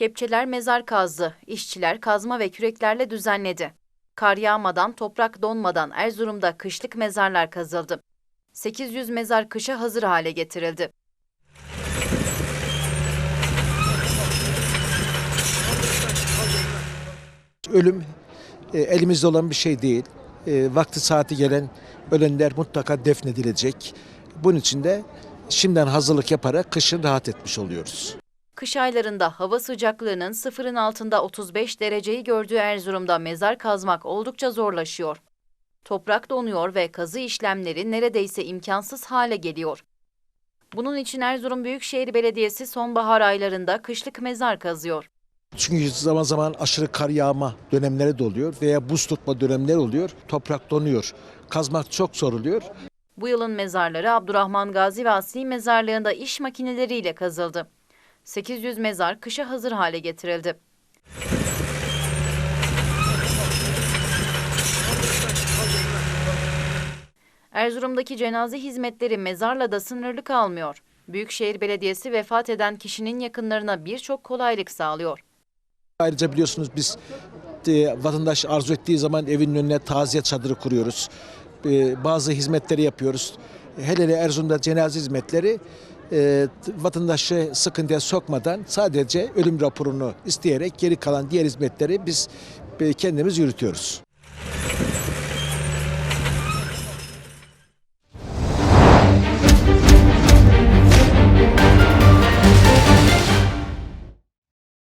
Kepçeler mezar kazdı, işçiler kazma ve küreklerle düzenledi. Kar yağmadan, toprak donmadan Erzurum'da kışlık mezarlar kazıldı. 800 mezar kışa hazır hale getirildi. Ölüm e, elimizde olan bir şey değil. E, vakti saati gelen ölenler mutlaka defnedilecek. Bunun için de şimdiden hazırlık yaparak kışın rahat etmiş oluyoruz. Kış aylarında hava sıcaklığının sıfırın altında 35 dereceyi gördüğü Erzurum'da mezar kazmak oldukça zorlaşıyor. Toprak donuyor ve kazı işlemleri neredeyse imkansız hale geliyor. Bunun için Erzurum Büyükşehir Belediyesi sonbahar aylarında kışlık mezar kazıyor. Çünkü zaman zaman aşırı kar yağma dönemleri de oluyor veya buz tutma dönemleri oluyor. Toprak donuyor. Kazmak çok zor oluyor. Bu yılın mezarları Abdurrahman Gazi ve Asli Mezarlığı'nda iş makineleriyle kazıldı. 800 mezar kışa hazır hale getirildi. Erzurum'daki cenaze hizmetleri mezarla da sınırlı kalmıyor. Büyükşehir Belediyesi vefat eden kişinin yakınlarına birçok kolaylık sağlıyor. Ayrıca biliyorsunuz biz e, vatandaş arzu ettiği zaman evinin önüne taziye çadırı kuruyoruz. E, bazı hizmetleri yapıyoruz. Hele hele Erzurum'da cenaze hizmetleri e, vatandaşı sıkıntıya sokmadan sadece ölüm raporunu isteyerek geri kalan diğer hizmetleri biz e, kendimiz yürütüyoruz.